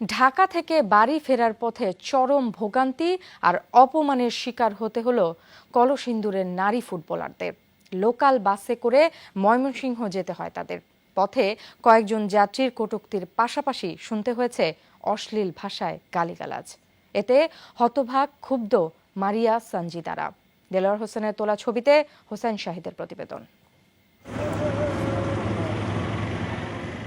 ঢাকা থেকে বাড়ি ফেরার পথে চরম ভোগান্তি আর অপমানের শিকার হতে হলো কলসিন্দুরের নারী ফুটবলারদের। লোকাল বাসে করে ময়মনসিংহ যেতে হয় তাদের। পথে কয়েকজন যাত্রীর কটূক্তির পাশাপাশি শুনতে হয়েছে অশ্লীল ভাষায় গালিগালাজ। এতে হতভাগ ক্ষুব্ধ মারিয়া সঞ্জিদারা দেলোয়ার হোসেনের তোলা ছবিতে হোসেন শাহিদের প্রতিবেদন।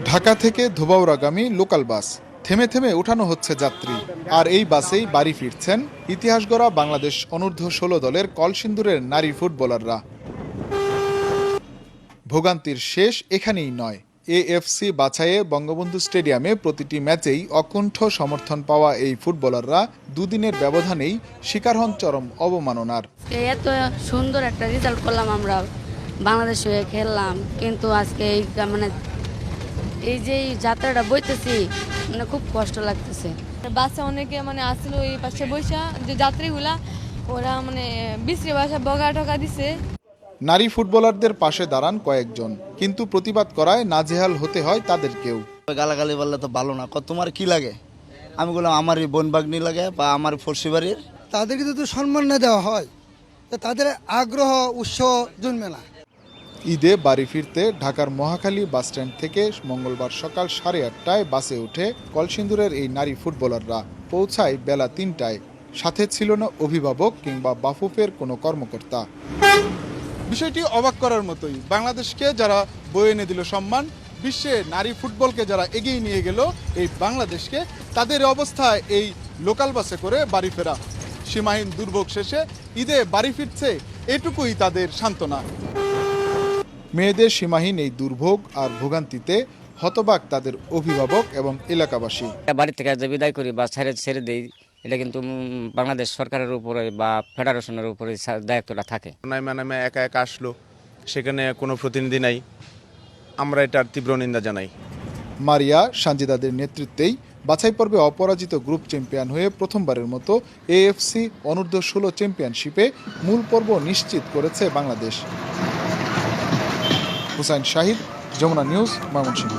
ঢাকা থেকে ধোবাউড়াগামী লোকাল বাস থেমে থেমে উঠানো হচ্ছে যাত্রী। আর এই বাসেই বাড়ি ফিরছেন ইতিহাস গড়া বাংলাদেশ অনূর্ধ্ব ষোলো দলের কলসিন্দুরের নারী ফুটবলাররা। ভোগান্তির শেষ এখানেই নয়। এএফসি বাছাইয়ে বঙ্গবন্ধু স্টেডিয়ামে প্রতিটি ম্যাচেই অকুণ্ঠ সমর্থন পাওয়া এই ফুটবলাররা দুদিনের ব্যবধানেই শিকার হন চরম অবমাননার। এত সুন্দর একটা রেজাল্ট করলাম আমরা। বাংলাদেশ হয়ে খেললাম। কিন্তু আজকে এই মানে এই যে যাত্রাটা বইতেছি মানে খুব কষ্ট লাগতেছে। বাসে অনেকে মানে আসলো এই পাশে বৈশা যে যাত্রীগুলা ওরা মানে বিশ্রী বাসা বগা টকা দিছে। নারী ফুটবলারদের পাশে দাঁড়ান কয়েকজন কিন্তু প্রতিবাদ করায় নাজেহাল হতে হয় তাদেরকেও গালাগালি বললে তো ভালো না কত তোমার কি লাগে? আমি বললাম আমারই বোন বাগনি লাগে বা আমার ফর্সি বাড়ির? তাদেরকে যদি সম্মান না দেওয়া হয় তো তাদের আগ্রহ উৎসাহ জন্মে না। ঈদে বাড়ি ফিরতে ঢাকার মহাখালী বাসস্ট্যান্ড থেকে মঙ্গলবার সকাল সাড়ে আটটায় বাসে উঠে কলসিন্দুরের এই নারী ফুটবলাররা পৌঁছায় বেলা তিনটায়। সাথে ছিল না অভিভাবক কিংবা বাফুফের কোনো কর্মকর্তা। বিষয়টি অবাক করার মতোই বাংলাদেশকে যারা বয়ে এনে দিল সম্মান, বিশ্বে নারী ফুটবলকে যারা এগিয়ে নিয়ে গেল এই বাংলাদেশকে, তাদের অবস্থায় এই লোকাল বাসে করে বাড়ি ফেরা। সীমাহীন দুর্ভোগ শেষে ঈদে বাড়ি ফিরছে এটুকুই তাদের সান্ত্বনা। মেয়েদের সীমাহীন এই দুর্ভোগ আর ভোগান্তিতে হতবাক তাদের অভিভাবক এবং এলাকাবাসী। বাড়ি থেকে যে বিদায় করি বা ছেড়ে ছেড়ে দেই এটা কিন্তু বাংলাদেশ সরকারের উপরে বা ফেডারেশনের উপরে দায়িত্বটা থাকে। নাইমা নামে একা একা আসলো সেখানে কোনো প্রতিনিধি নাই। আমরা এটার তীব্র নিন্দা জানাই। মারিয়া সানজিদাদের নেতৃত্বেই বাছাই পর্বে অপরাজিত গ্রুপ চ্যাম্পিয়ন হয়ে প্রথমবারের মতো এএফসি অনূর্ধ্ব ষোলো চ্যাম্পিয়নশিপে মূল পর্ব নিশ্চিত করেছে বাংলাদেশ। হুসাইন শাহিদ যমুনা নিউজ ময়মনসিংহ।